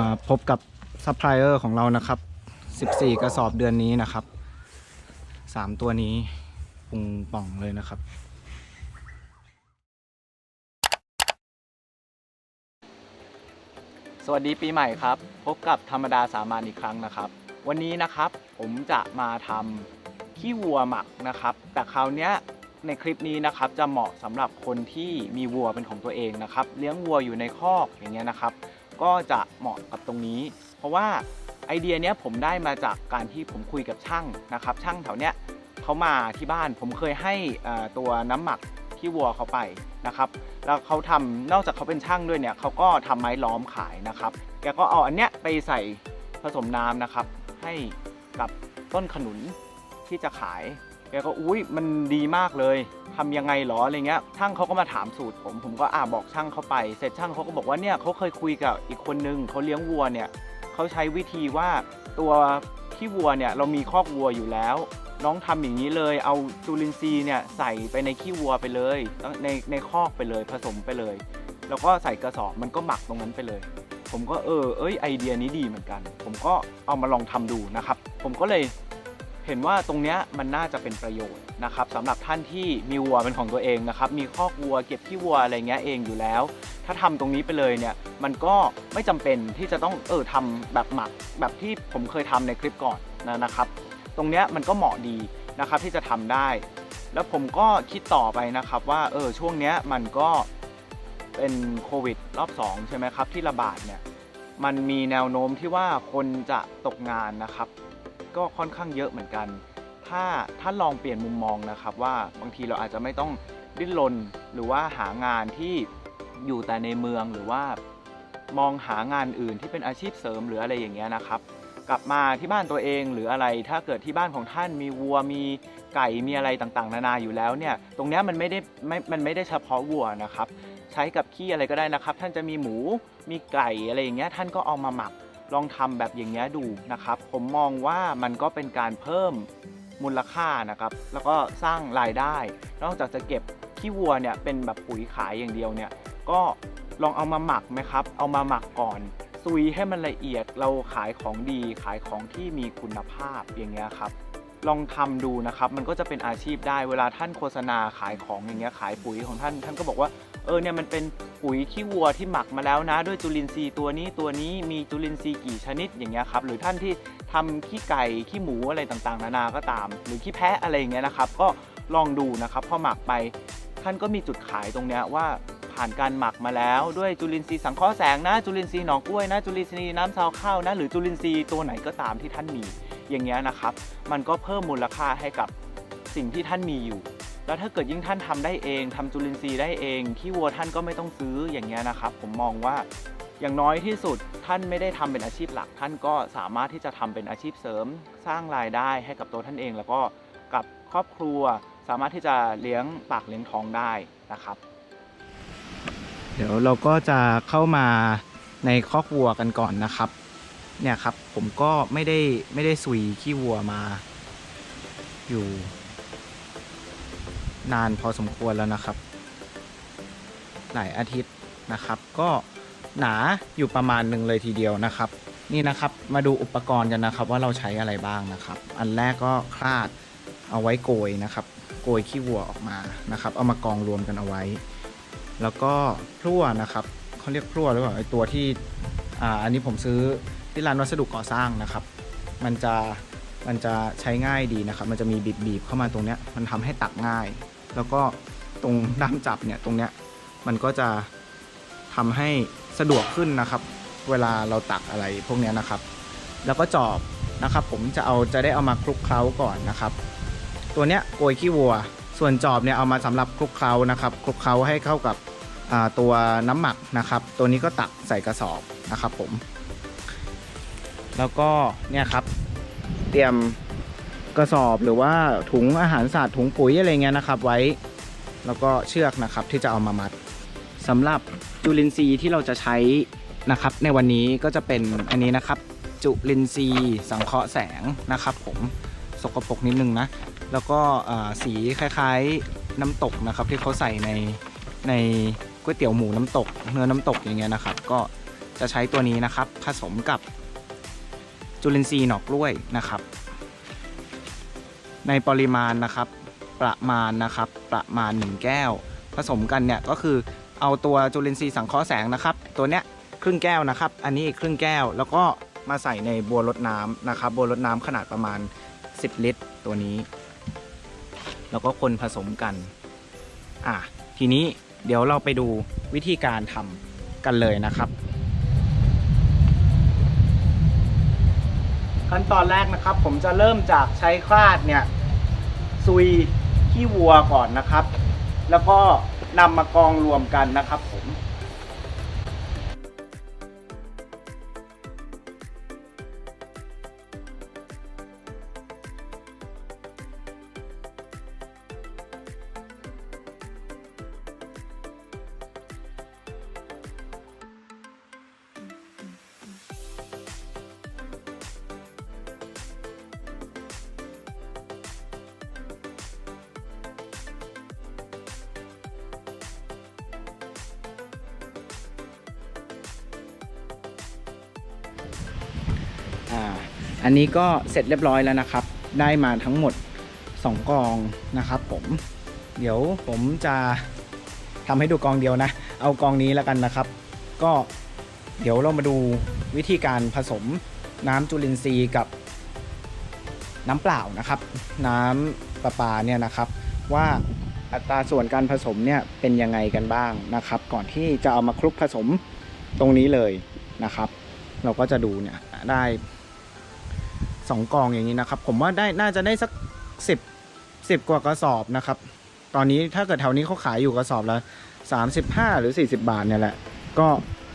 มาพบกับซัพพลายเออร์ของเรานะครับ 14 กระสอบเดือนนี้นะครับ 3 ตัวนี้ปุงป่องเลยนะครับ สวัสดีปีใหม่ครับ พบกับธรรมดาสามัญอีกครั้งนะครับ วันนี้นะครับผมจะมาทำขี้วัวหมักนะครับ แต่คราวเนี้ยในคลิปนี้นะครับจะเหมาะสำหรับคนที่มีวัวเป็นของตัวเองนะครับ เลี้ยงวัวอยู่ในคอกอย่างเงี้ยนะครับ ก็จะเหมาะกับตรงนี้ เพราะว่าไอเดียเนี้ยผมได้มาจากการที่ผมคุยกับช่างนะครับ ช่างแถวเนี้ยเขามาที่บ้านผมเคยให้ตัวน้ำหมักขี้วัวเขาไปนะครับ แล้วเขาทำนอกจากเขาเป็นช่างด้วยเนี่ยเขาก็ทำไม้ล้อมขายนะครับ แกก็เอาอันเนี้ยไปใส่ผสมน้ำนะครับ ให้กับต้นขนุนที่จะขาย แกก็อุ้ยมันดีมากเลยทำยังไงหรออะไรเงี้ยช่างเขาก็มาถามสูตรผมผมก็อ่าบอกช่างเขาไป เสร็จช่างเขาก็บอกว่าเนี่ยเขาเคยคุยกับอีกคนนึงเขาเลี้ยงวัวเนี่ยเขาใช้วิธีว่าตัวขี้วัวเนี่ยเรามีคอกวัวอยู่แล้ว น้องทำอย่างนี้เลย เอาจุลินทรีย์เนี่ยใส่ไปในขี้วัวไปเลยในในคอกไปเลยผสมไปเลย แล้วก็ใส่กระสอบมันก็หมักตรงนั้นไปเลย ผมก็เออเอ้ยไอเดียนี้ดีเหมือนกัน ผมก็เอามาลองทำดูนะครับ ผมก็เลย เห็นว่าตรงเนี้ยมันน่าจะเป็นประโยชน์นะครับสำหรับท่านที่มีวัวเป็นของตัวเองนะครับมีคอกวัวเก็บขี้วัวอะไรเงี้ยเองอยู่แล้ว ถ้าทำตรงนี้ไปเลยเนี่ยมันก็ไม่จำเป็นที่จะต้องเออทำแบบหมักแบบที่ผมเคยทำในคลิปก่อนนะนะครับ ตรงเนี้ยมันก็เหมาะดีนะครับที่จะทำได้ แล้วผมก็คิดต่อไปนะครับว่าเออช่วงเนี้ยมันก็เป็นโควิดรอบ2ใช่ไหมครับที่ระบาดเนี่ยมันมีแนวโน้มที่ว่าคนจะตกงานนะครับ ก็ค่อนข้างเยอะเหมือนกัน ถ้าถ้าลองเปลี่ยนมุมมองนะครับ ว่าบางทีเราอาจจะไม่ต้องดิ้นรนหรือว่าหางานที่อยู่แต่ในเมืองหรือว่ามองหางานอื่นที่เป็นอาชีพเสริมหรืออะไรอย่างเงี้ยนะครับ กลับมาที่บ้านตัวเองหรืออะไรถ้าเกิดที่บ้านของท่านมีวัวมีไก่มีอะไรต่างๆ นานาอยู่แล้วเนี่ยตรงเนี้ยมันไม่ได้ไม่มันไม่ได้เฉพาะวัวนะครับ ใช้กับขี้อะไรก็ได้นะครับ ท่านจะมีหมูมีไก่อะไรอย่างเงี้ยท่านก็เอามาหมัก ลองทำแบบอย่างเงี้ยดูนะครับ ผมมองว่ามันก็เป็นการเพิ่มมูลค่านะครับ แล้วก็สร้างรายได้ นอกจากจะเก็บขี้วัวเนี่ยเป็นแบบปุ๋ยขายอย่างเดียวเนี่ย ก็ลองเอามาหมักไหมครับ เอามาหมักก่อนซุยให้มันละเอียด เราขายของดีขายของที่มีคุณภาพอย่างเงี้ยครับ ลองทำดูนะครับ มันก็จะเป็นอาชีพได้เวลาท่านโฆษณาขายของอย่างเงี้ยขายปุ๋ยของท่าน ท่านก็บอกว่าเออเนี่ยมันเป็นปุ๋ยขี้วัวที่หมักมาแล้วนะ ด้วยจุลินทรีย์ตัวนี้ตัวนี้มีจุลินทรีย์กี่ชนิดอย่างเงี้ยครับหรือท่านที่ทำขี้ไก่ขี้หมูอะไรต่างๆ นานาก็ตาม หรือขี้แพะอะไรอย่างเงี้ยนะครับ ก็ลองดูนะครับพอหมักไป ท่านก็มีจุดขายตรงเนี้ยว่าผ่านการหมักมาแล้วด้วยจุลินทรีย์สังเคราะห์แสงนะจุลินทรีย์หนองกล้วยนะจุลินทรีย์น้ำซาวข้าวนะหรือจุลินทรีย์ตัวไหนก็ตามที่ท่านมี อย่างเงี้ยนะครับ มันก็เพิ่มมูลค่าให้กับสิ่งที่ท่านมีอยู่ แล้วถ้าเกิดยิ่งท่านทำได้เองทำจุลินทรีย์ได้เองขี้วัวท่านก็ไม่ต้องซื้ออย่างเงี้ยนะครับ ผมมองว่าอย่างน้อยที่สุดท่านไม่ได้ทำเป็นอาชีพหลัก ท่านก็สามารถที่จะทำเป็นอาชีพเสริม สร้างรายได้ให้กับตัวท่านเอง แล้วก็กับครอบครัวสามารถที่จะเลี้ยงปากเลี้ยงท้องได้นะครับ เดี๋ยวเราก็จะเข้ามาในคอกวัวกันก่อนนะครับ เนี่ยครับผมก็ไม่ได้ไม่ได้สุยขี้วัวมา อยู่ นานพอสมควรแล้วนะครับ หลายอาทิตย์นะครับ ก็หนาอยู่ประมาณหนึ่งเลยทีเดียวนะครับ นี่นะครับมาดูอุปกรณ์กันนะครับ ว่าเราใช้อะไรบ้างนะครับ อันแรกก็คลาดเอาไว้โกยนะครับ โกยขี้วัวออกมานะครับ เอามากองรวมกันเอาไว้ แล้วก็พลั่วนะครับเขาเรียกพลั่วหรือเปล่าไอตัวที่อ่าอันนี้ผมซื้อ ที่ร้านวัสดุก่อสร้างนะครับ มันจะมันจะใช้ง่ายดีนะครับ มันจะมีบีบบีบเข้ามาตรงเนี้ยมันทำให้ตักง่าย แล้วก็ตรงด้ามจับเนี่ยตรงเนี้ยมันก็จะทำให้สะดวกขึ้นนะครับ เวลาเราตักอะไรพวกเนี้ยนะครับ แล้วก็จอบนะครับ ผมจะเอาจะได้เอามาคลุกเคล้าก่อนนะครับ ตัวเนี้ยโกยขี้วัว ส่วนจอบเนี่ยเอามาสำหรับคลุกเคล้านะครับคลุกเคล้าให้เข้ากับตัวน้ำหมักนะครับ ตัวนี้ก็ตักใส่กระสอบนะครับผม แล้วก็เนี่ยครับ เตรียมกระสอบหรือว่าถุงอาหารสัตว์ถุงปุ๋ยอะไรเงี้ยนะครับ ไว้ แล้วก็เชือกนะครับที่จะเอามามัดสำหรับจุลินทรีย์ที่เราจะใช้นะครับ ในวันนี้ก็จะเป็นอันนี้นะครับ จุลินทรีย์สังเคราะห์แสงนะครับ ผมสกปรกนิดนึงนะ แล้วก็สีคล้ายๆน้ำตกนะครับ ที่เขาใส่ในในก๋วยเตี๋ยวหมูน้ำตก เนื้อน้ำตกอย่างเงี้ยนะครับ ก็จะใช้ตัวนี้นะครับ ผสมกับ จุลินทรีย์หนอกกล้วยนะครับ ในปริมาณนะครับประมาณนะครับประมาณ 1 แก้ว ผสมกันเนี่ยก็คือเอาตัวจุลินทรีย์สังเคราะห์แสงนะครับ ตัวเนี้ยครึ่งแก้วนะครับ อันนี้อีกครึ่งแก้ว แล้วก็มาใส่ในบัวรดน้ำนะครับ บัวรดน้ำขนาดประมาณ 10 ลิตร ตัวนี้ แล้วก็คนผสมกันอะทีนี้เดี๋ยวเราไปดูวิธีการทำกันเลยนะครับ ขั้นตอนแรกนะครับ ผมจะเริ่มจากใช้คลาดเนี่ยซุยขี้วัวก่อนนะครับ แล้วก็นำมากองรวมกันนะครับผม อ่าอันนี้ก็เสร็จเรียบร้อยแล้วนะครับ ได้มาทั้งหมด 2 กองนะครับ ผม เดี๋ยวผมจะทำให้ดูกองเดียวนะ เอากองนี้แล้วกันนะครับ ก็เดี๋ยวเรามาดูวิธีการผสมน้ำจุลินทรีย์กับน้ำเปล่านะครับ น้ำประปาเนี่ยนะครับ ว่าอัตราส่วนการผสมเนี่ยเป็นยังไงกันบ้างนะครับ ก่อนที่จะเอามาคลุกผสมตรงนี้เลยนะครับ เราก็จะดูเนี่ยได้ สองกองอย่างนี้นะครับ ผมว่าได้น่าจะได้สักสิบสิบกว่ากระสอบนะครับ ตอนนี้ถ้าเกิดแถวนี้เขาขายอยู่กระสอบละสามสิบห้าหรือสี่สิบาทเนี่ยแหละ ก็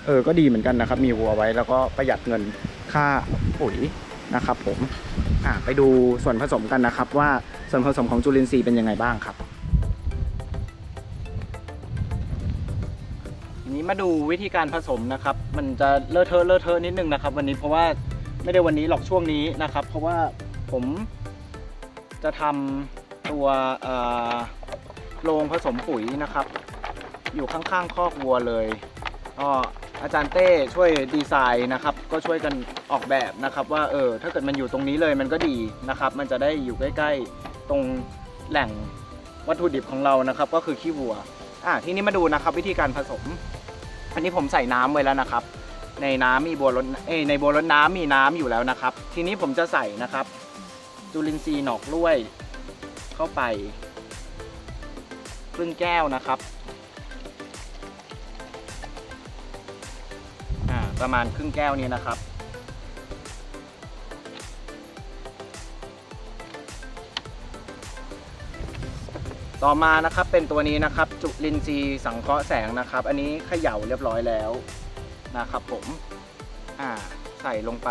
เออก็ดีเหมือนกันนะครับ มีวัวไว้แล้วก็ประหยัดเงินค่าปุ๋ยนะครับ ผมอะไปดูส่วนผสมกันนะครับ ว่าส่วนผสมของจุลินทรีย์เป็นยังไงบ้างครับนี้มาดูวิธีการผสมนะครับ มันจะเลอะเทอะเลอะเทอะนิดนึงนะครับ วันนี้เพราะว่า ไม่ได้วันนี้หรอกช่วงนี้นะครับ เพราะว่าผมจะทำตัวโรงผสมปุ๋ยนะครับ อยู่ข้างๆคอกวัวเลยก็อาจารย์เต้ช่วยดีไซน์นะครับ ก็ช่วยกันออกแบบนะครับ ว่าเออถ้าเกิดมันอยู่ตรงนี้เลยมันก็ดีนะครับ มันจะได้อยู่ใกล้ๆตรงแหล่งวัตถุดิบของเรานะครับ ก็คือขี้วัวอะทีนี้มาดูนะครับ วิธีการผสม อันนี้ผมใส่น้ำไว้แล้วนะครับ ในน้ำมีบัวรดเอ้ยในบัวรดน้ำมีน้ำอยู่แล้วนะครับ ทีนี้ผมจะใส่นะครับ จุลินทรีย์หนอกล้วย เข้าไปครึ่งแก้วนะครับประมาณครึ่งแก้วนี้นะครับ ต่อมานะครับเป็นตัวนี้นะครับ จุลินทรีย์สังเคราะห์แสงนะครับ อันนี้เขย่าเรียบร้อยแล้ว นะครับผมอ่าใส่ลงไป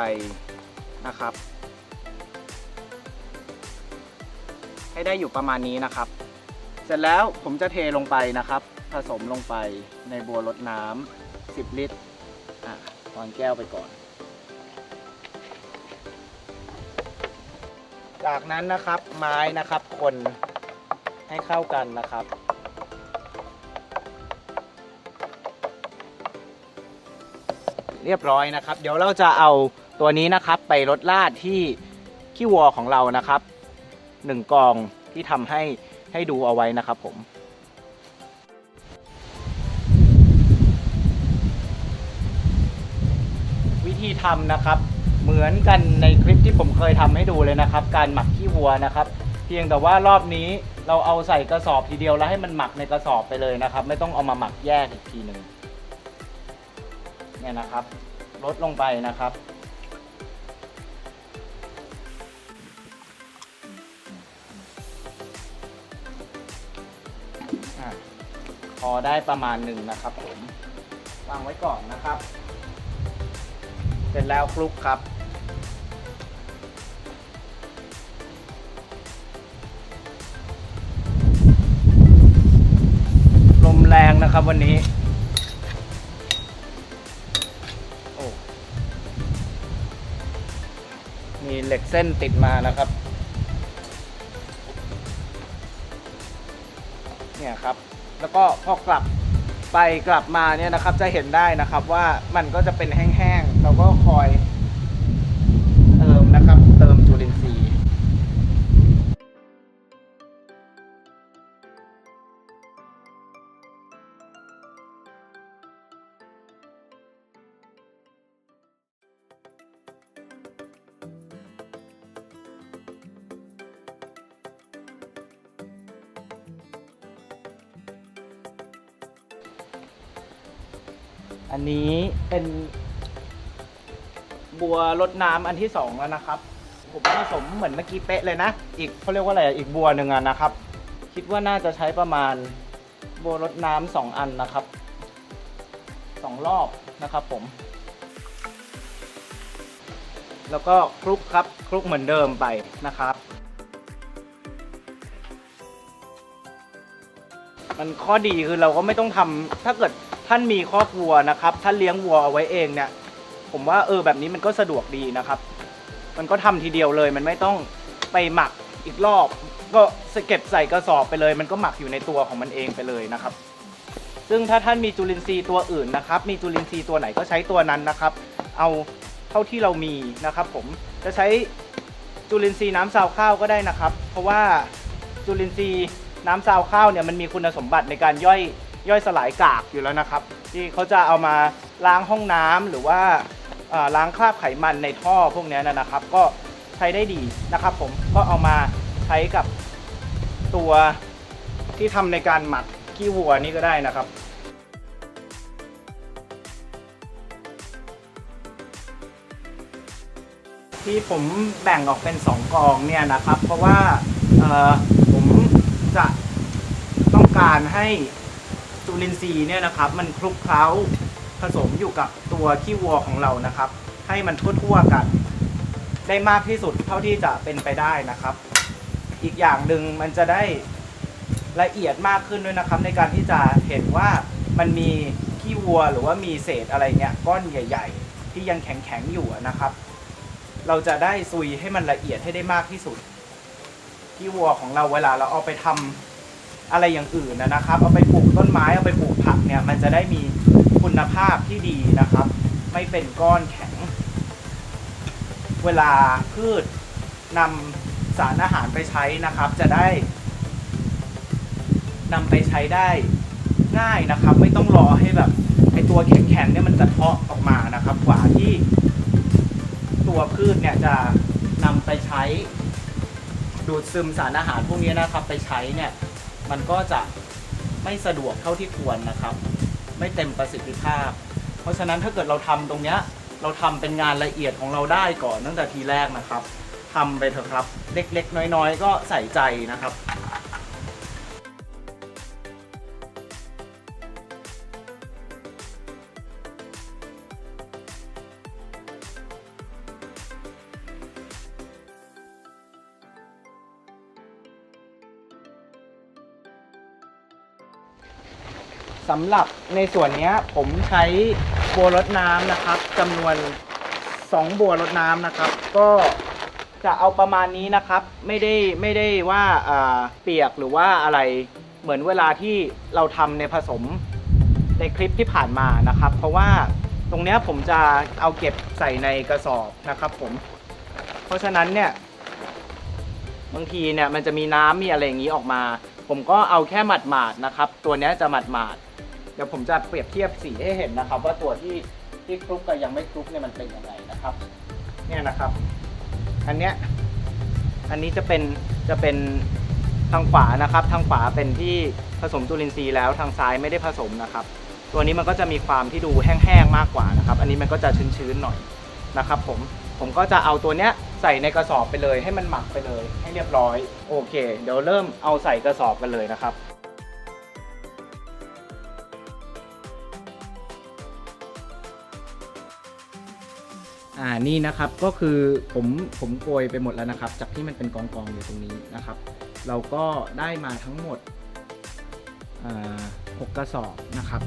นะครับ ให้ได้อยู่ประมาณนี้นะครับ เสร็จแล้วผมจะเทลงไปนะครับ ผสมลงไปในบัวรดน้ำ10 ลิตรอะวางแก้วไปก่อน จากนั้นนะครับไม้นะครับคนให้เข้ากันนะครับ เรียบร้อยนะครับ เดี๋ยวเราจะเอาตัวนี้นะครับไปลดลาดที่ขี้วัวของเรานะครับหนึ่งกองที่ทำให้ให้ดูเอาไว้นะครับผมวิธีทำนะครับ เหมือนกันในคลิปที่ผมเคยทำให้ดูเลยนะครับ การหมักขี้วัวนะครับ เพียงแต่ว่ารอบนี้เราเอาใส่กระสอบทีเดียวแล้วให้มันหมักในกระสอบไปเลยนะครับ ไม่ต้องเอามาหมักแยกอีกทีหนึ่ง เนี่ยนะครับ ลดลงไปนะครับ พอได้ประมาณหนึ่งนะครับผมวางไว้ก่อนนะครับ เสร็จแล้วคลุกครับลมแรงนะครับวันนี้ เหล็กเส้นติดมานะครับ เนี่ยครับ แล้วก็พอกลับไปกลับมาเนี่ยนะครับ จะเห็นได้นะครับว่ามันก็จะเป็นแห้งๆเราก็คอย อันนี้เป็นบัวรดน้ำอันที่สองแล้วนะครับ ผมผสมเหมือนเมื่อกี้เป๊ะเลยนะ อีกเขาเรียกว่าอะไรอีกบัวหนึ่งอะนะครับ คิดว่าน่าจะใช้ประมาณบัวรดน้ำสองอันนะครับสองรอบนะครับผม แล้วก็คลุกครับคลุกเหมือนเดิมไปนะครับ มันข้อดีคือเราก็ไม่ต้องทำถ้าเกิด ท่านมีครอบวัวนะครับ ท่านเลี้ยงวัวเอาไว้เองเนี่ย ผมว่าเออแบบนี้มันก็สะดวกดีนะครับ มันก็ทำทีเดียวเลย มันไม่ต้องไปหมักอีกรอบ ก็เก็บใส่กระสอบไปเลย มันก็หมักอยู่ในตัวของมันเองไปเลยนะครับ ซึ่งถ้าท่านมีจุลินทรีย์ตัวอื่นนะครับ มีจุลินทรีย์ตัวไหนก็ใช้ตัวนั้นนะครับ เอาเท่าที่เรามีนะครับ ผมจะใช้จุลินทรีย์น้ำซาวข้าวก็ได้นะครับ เพราะว่าจุลินทรีย์น้ำซาวข้าวเนี่ยมันมีคุณสมบัติในการย่อย ย่อยสลายกากอยู่แล้วนะครับ ที่เขาจะเอามาล้างห้องน้ำหรือว่าล้างคราบไขมันในท่อพวกนี้นะครับ ก็ใช้ได้ดีนะครับ ผมก็เอามาใช้กับตัวที่ทำในการหมักขี้วัวนี่ก็ได้นะครับที่ผมแบ่งออกเป็น 2 กองเนี่ยนะครับ เพราะว่าผมจะต้องการให้ จุลินทรีย์เนี่ยนะครับ มันคลุกเคล้าผสมอยู่กับตัวขี้วัวของเรานะครับ ให้มันทั่วๆกัน ได้มากที่สุดเท่าที่จะเป็นไปได้นะครับ อีกอย่างหนึ่งมันจะได้ละเอียดมากขึ้นด้วยนะครับ ในการที่จะเห็นว่ามันมีขี้วัวหรือว่ามีเศษอะไรเงี้ยก้อนใหญ่ ๆ ที่ยังแข็งๆอยู่นะครับ เราจะได้ซุยให้มันละเอียดให้ได้มากที่สุดขี้วัวของเราเวลาเราเอาไปทำ อะไรอย่างอื่นนะครับ เอาไปปลูกต้นไม้เอาไปปลูกผักเนี่ยมันจะได้มีคุณภาพที่ดีนะครับ ไม่เป็นก้อนแข็ง เวลาพืชนำสารอาหารไปใช้นะครับ จะได้นำไปใช้ได้ง่ายนะครับ ไม่ต้องรอให้แบบไอตัวแข็งๆเนี่ยมันจะเทาะออกมานะครับ กว่าที่ ตัวพืชเนี่ยจะนำไปใช้ดูดซึมสารอาหารพวกนี้นะครับ ไปใช้เนี่ย มันก็จะไม่สะดวกเท่าที่ควรนะครับ ไม่เต็มประสิทธิภาพ เพราะฉะนั้นถ้าเกิดเราทำตรงเนี้ยเราทำเป็นงานละเอียดของเราได้ก่อนตั้งแต่ทีแรกนะครับทำไปเถอะครับ เล็กๆ น้อยๆ ก็ใส่ใจนะครับ สำหรับในส่วนเนี้ยผมใช้บัวรดน้ำนะครับจำนวน 2 บัวรดน้ำนะครับ ก็จะเอาประมาณนี้นะครับ ไม่ได้ไม่ได้ว่าอ่าเปียกหรือว่าอะไรเหมือนเวลาที่เราทำในผสมในคลิปที่ผ่านมานะครับ เพราะว่าตรงเนี้ยผมจะเอาเก็บใส่ในกระสอบนะครับผม เพราะฉะนั้นเนี่ย บางทีเนี่ยมันจะมีน้ำมีอะไรอย่างนี้ออกมา ผมก็เอาแค่หมาดๆนะครับ ตัวเนี้ยจะหมาดๆเดี๋ยวผมจะเปรียบเทียบสีให้เห็นนะครับ ว่าตัวที่ที่คลุกกับยังไม่คลุกเนี่ยมันเป็นยังไงนะครับ เนี่ยนะครับ อันเนี้ยอันนี้จะเป็นจะเป็นทางขวานะครับ ทางขวาเป็นที่ผสมจุลินทรีย์แล้วทางซ้ายไม่ได้ผสมนะครับ ตัวนี้มันก็จะมีความที่ดูแห้งๆมากกว่านะครับ อันนี้มันก็จะชื้นๆหน่อยนะครับ ผมผมก็จะเอาตัวเนี้ยใส่ในกระสอบไปเลย ให้มันหมักไปเลย ให้เรียบร้อยโอเค เดี๋ยวเริ่มเอาใส่กระสอบกันเลยนะครับ อ่านี่นะครับก็คือผมผมโกยไปหมดแล้วนะครับ จากที่มันเป็นกองกองอยู่ตรงนี้นะครับ เราก็ได้มาทั้งหมดหกกระสอบนะครับ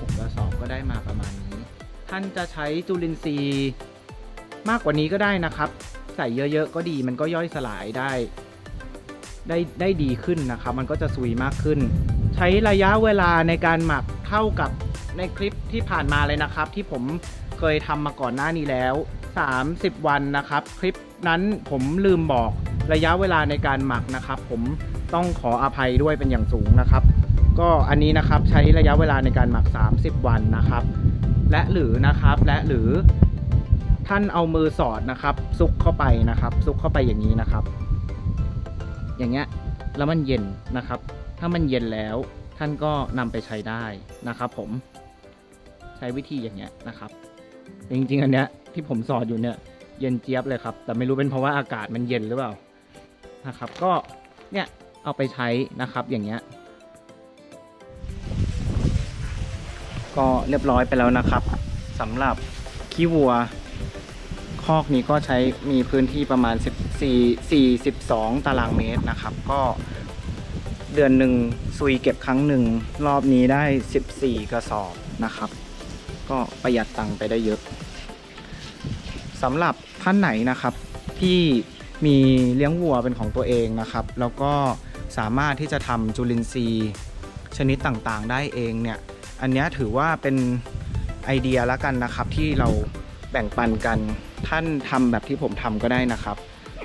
หกกระสอบก็ได้มาประมาณนี้ ท่านจะใช้จุลินทรีย์มากกว่านี้ก็ได้นะครับ ใส่เยอะๆก็ดีมันก็ย่อยสลายได้ ได้ได้ดีขึ้นนะครับ มันก็จะซุยมากขึ้น ใช้ระยะเวลาในการหมักเท่ากับในคลิปที่ผ่านมาเลยนะครับ ที่ผม เคยทำมาก่อนหน้านี้แล้ว 30 วันนะครับ คลิปนั้นผมลืมบอกระยะเวลาในการหมักนะครับ ผมต้องขออภัยด้วยเป็นอย่างสูงนะครับ ก็อันนี้นะครับใช้ระยะเวลาในการหมัก 30 วันนะครับ และหรือนะครับและหรือท่านเอามือสอดนะครับ ซุกเข้าไปนะครับ ซุกเข้าไปอย่างนี้นะครับ อย่างเงี้ยแล้วมันเย็นนะครับ ถ้ามันเย็นแล้วท่านก็นำไปใช้ได้นะครับ ผมใช้วิธีอย่างเงี้ยนะครับ จริงๆ อันเนี้ยที่ผมสอดอยู่เนี่ยเย็นเจี๊ยบเลยครับ แต่ไม่รู้เป็นเพราะว่าอากาศมันเย็นหรือเปล่านะครับ ก็เนี่ยเอาไปใช้นะครับอย่างเงี้ยก็เรียบร้อยไปแล้วนะครับสำหรับขี้วัว คอกนี้ก็ใช้มีพื้นที่ประมาณ 14 42 ตารางเมตรนะครับ ก็เดือนหนึ่งซุยเก็บครั้งหนึ่ง รอบนี้ได้ 14 กระสอบนะครับ ก็ประหยัดตังค์ไปได้เยอะสำหรับท่านไหนนะครับที่มีเลี้ยงวัวเป็นของตัวเองนะครับ แล้วก็สามารถที่จะทำจุลินทรีย์ชนิดต่างๆ ได้เองเนี่ย อันนี้ถือว่าเป็นไอเดียละกันนะครับ ที่เราแบ่งปันกันท่านทำแบบที่ผมทำก็ได้นะครับ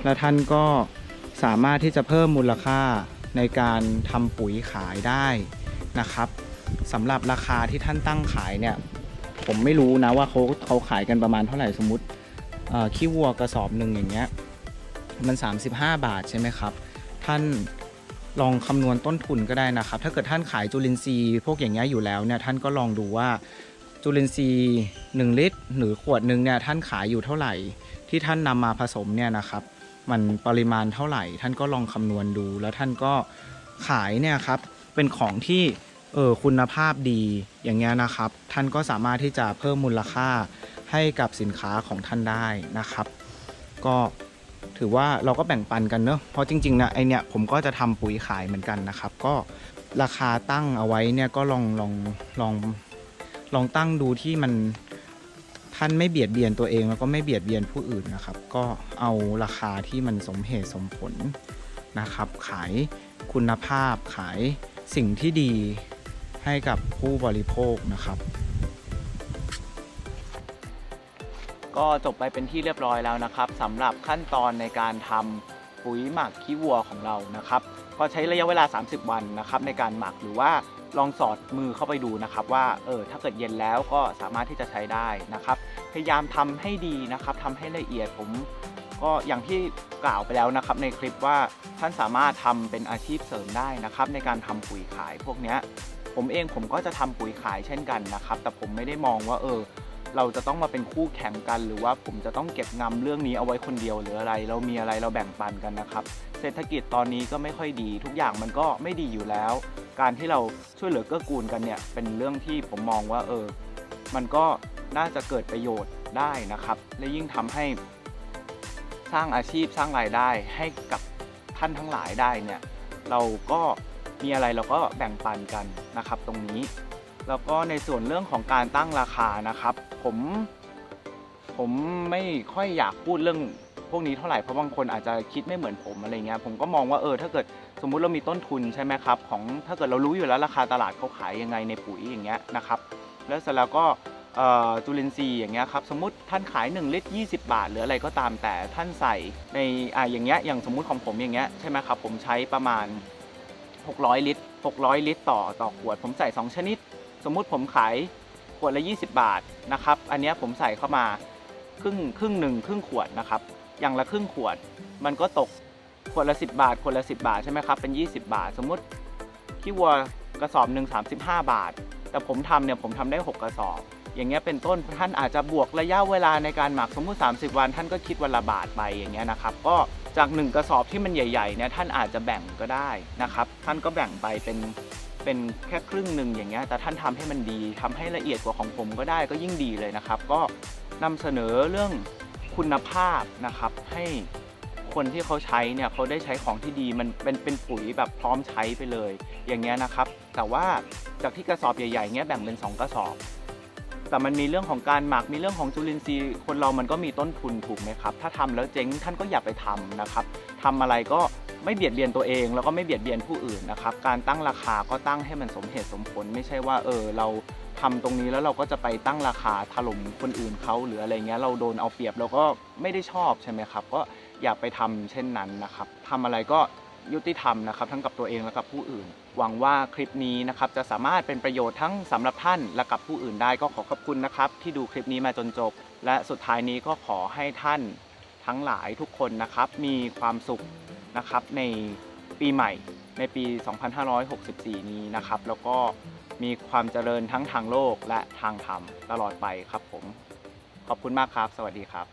แล้วท่านก็สามารถที่จะเพิ่มมูลค่าในการทำปุ๋ยขายได้นะครับสำหรับราคาที่ท่านตั้งขายเนี่ย ผมไม่รู้นะว่าเขาเขาขายกันประมาณเท่าไหร่สมมติขี้วัวกระสอบหนึ่งอย่างเงี้ยมัน 35 บาทใช่ไหมครับ ท่านลองคำนวณต้นทุนก็ได้นะครับ ถ้าเกิดท่านขายจุลินทรีย์พวกอย่างเงี้ยอยู่แล้วเนี่ยท่านก็ลองดูว่าจุลินทรีย์ 1 ลิตร หรือขวดหนึ่งเนี่ยท่านขายอยู่เท่าไหร่ ที่ท่านนำมาผสมเนี่ยนะครับ มันปริมาณเท่าไหร่ ท่านก็ลองคำนวณดู แล้วท่านก็ขายเนี่ยครับเป็นของที่ เออคุณภาพดีอย่างเงี้ยนะครับ ท่านก็สามารถที่จะเพิ่มมูลค่าให้กับสินค้าของท่านได้นะครับ ก็ถือว่าเราก็แบ่งปันกันเนอะเพราะจริงๆนะไอเนี่ยผมก็จะทำปุ๋ยขายเหมือนกันนะครับ ก็ราคาตั้งเอาไว้เนี่ยก็ลองลองลองลองตั้งดูที่มันท่านไม่เบียดเบียนตัวเองแล้วก็ไม่เบียดเบียนผู้อื่นนะครับ ก็เอาราคาที่มันสมเหตุสมผลนะครับ ขายคุณภาพขายสิ่งที่ดี ให้กับผู้บริโภคนะครับ ก็จบไปเป็นที่เรียบร้อยแล้วนะครับสำหรับขั้นตอนในการทำปุ๋ยหมักขี้วัวของเรานะครับ ก็ใช้ระยะเวลา 30 วันนะครับในการหมักหรือว่าลองสอดมือเข้าไปดูนะครับว่าเออถ้าเกิดเย็นแล้วก็สามารถที่จะใช้ได้นะครับ พยายามทำให้ดีนะครับทำให้ละเอียดผม ก็อย่างที่กล่าวไปแล้วนะครับในคลิปว่าท่านสามารถทำเป็นอาชีพเสริมได้นะครับ ในการทำปุ๋ยขายพวกเนี้ย ผมเองผมก็จะทำปุ๋ยขายเช่นกันนะครับ แต่ผมไม่ได้มองว่าเออ เราจะต้องมาเป็นคู่แข่งกัน หรือว่าผมจะต้องเก็บงำเรื่องนี้เอาไว้คนเดียวหรืออะไร เรามีอะไรเราแบ่งปันกันนะครับ เศรษฐกิจตอนนี้ก็ไม่ค่อยดี ทุกอย่างมันก็ไม่ดีอยู่แล้ว การที่เราช่วยเหลือเกื้อกูลกันเนี่ยเป็นเรื่องที่ผมมองว่าเออ มันก็น่าจะเกิดประโยชน์ได้นะครับ และยิ่งทำให้สร้างอาชีพสร้างรายได้ให้กับท่านทั้งหลายได้เนี่ยเราก็ มีอะไรเราก็แบ่งปันกันนะครับตรงนี้ แล้วก็ในส่วนเรื่องของการตั้งราคานะครับ ผมผมไม่ค่อยอยากพูดเรื่องพวกนี้เท่าไหร่เพราะบางคนอาจจะคิดไม่เหมือนผมอะไรเงี้ยผมก็มองว่าเออถ้าเกิดสมมุติเรามีต้นทุนใช่ไหมครับของถ้าเกิดเรารู้อยู่แล้วราคาตลาดเขาขายยังไงในปุ๋ยอย่างเงี้ยนะครับแล้วเสร็จแล้วก็จุลินทรีย์อย่างเงี้ยครับสมมติท่านขาย 1 ลิตร 20 บาท หรืออะไรก็ตามแต่ท่านใส่ในอ่าอย่างเงี้ยอย่างสมมุติของผมอย่างเงี้ยใช่ไหมครับผมใช้ประมาณ 600 ลิตร 600 ลิตร ต่อต่อขวด ผมใส่ 2 ชนิด สมมุติผมขายขวดละ 20 บาทนะครับ อันนี้ผมใส่เข้ามาครึ่งครึ่งหนึ่งครึ่งขวดนะครับ อย่างละครึ่งขวด มันก็ตกขวดละ 10 บาท ขวดละ 10 บาทใช่ไหมครับ เป็น 20 บาท สมมุติขี้วัวกระสอบหนึ่ง35 บาท แต่ผมทำเนี่ยผมทำได้ 6 กระสอบ อย่างเงี้ยเป็นต้น ท่านอาจจะบวกระยะเวลาในการหมักสมมุติ 30 วัน ท่านก็คิดวันละบาทไปอย่างเงี้ยนะครับ ก็ จาก 1 กระสอบที่มันใหญ่ๆเนี่ยท่านอาจจะแบ่งก็ได้นะครับ ท่านก็แบ่งไปเป็นเป็นแค่ครึ่งหนึ่งอย่างเงี้ยแต่ท่านทำให้มันดีทำให้ละเอียดกว่าของผมก็ได้ก็ยิ่งดีเลยนะครับ ก็นำเสนอเรื่องคุณภาพนะครับ ให้คนที่เขาใช้เนี่ยเขาได้ใช้ของที่ดีมันเป็นเป็นปุ๋ยแบบพร้อมใช้ไปเลย อย่างเงี้ยนะครับ แต่ว่าจากที่กระสอบใหญ่ๆเงี้ยแบ่งเป็นสองกระสอบ แต่มันมีเรื่องของการหมักมีเรื่องของจุลินทรีย์คนเรามันก็มีต้นทุนถูกไหมครับ ถ้าทำแล้วเจ๊งท่านก็อย่าไปทำนะครับทำอะไรก็ไม่เบียดเบียนตัวเองแล้วก็ไม่เบียดเบียนผู้อื่นนะครับ การตั้งราคาก็ตั้งให้มันสมเหตุสมผล ไม่ใช่ว่าเออเราทำตรงนี้แล้วเราก็จะไปตั้งราคาถล่มคนอื่นเขาหรืออะไรเงี้ยเราโดนเอาเปรียบเราก็ไม่ได้ชอบใช่ไหมครับ ก็อย่าไปทำเช่นนั้นนะครับทำอะไรก็ยุติธรรมนะครับ ทั้งกับตัวเองและกับผู้อื่น หวังว่าคลิปนี้นะครับจะสามารถเป็นประโยชน์ทั้งสำหรับท่านและกับผู้อื่นได้ก็ขอขอบคุณนะครับที่ดูคลิปนี้มาจนจบ และสุดท้ายนี้ก็ขอให้ท่านทั้งหลายทุกคนนะครับมีความสุขนะครับในปีใหม่ในปี 2564 นี้นะครับ แล้วก็มีความเจริญทั้งทางโลกและทางธรรมตลอดไปครับผม ขอบคุณมากครับ สวัสดีครับ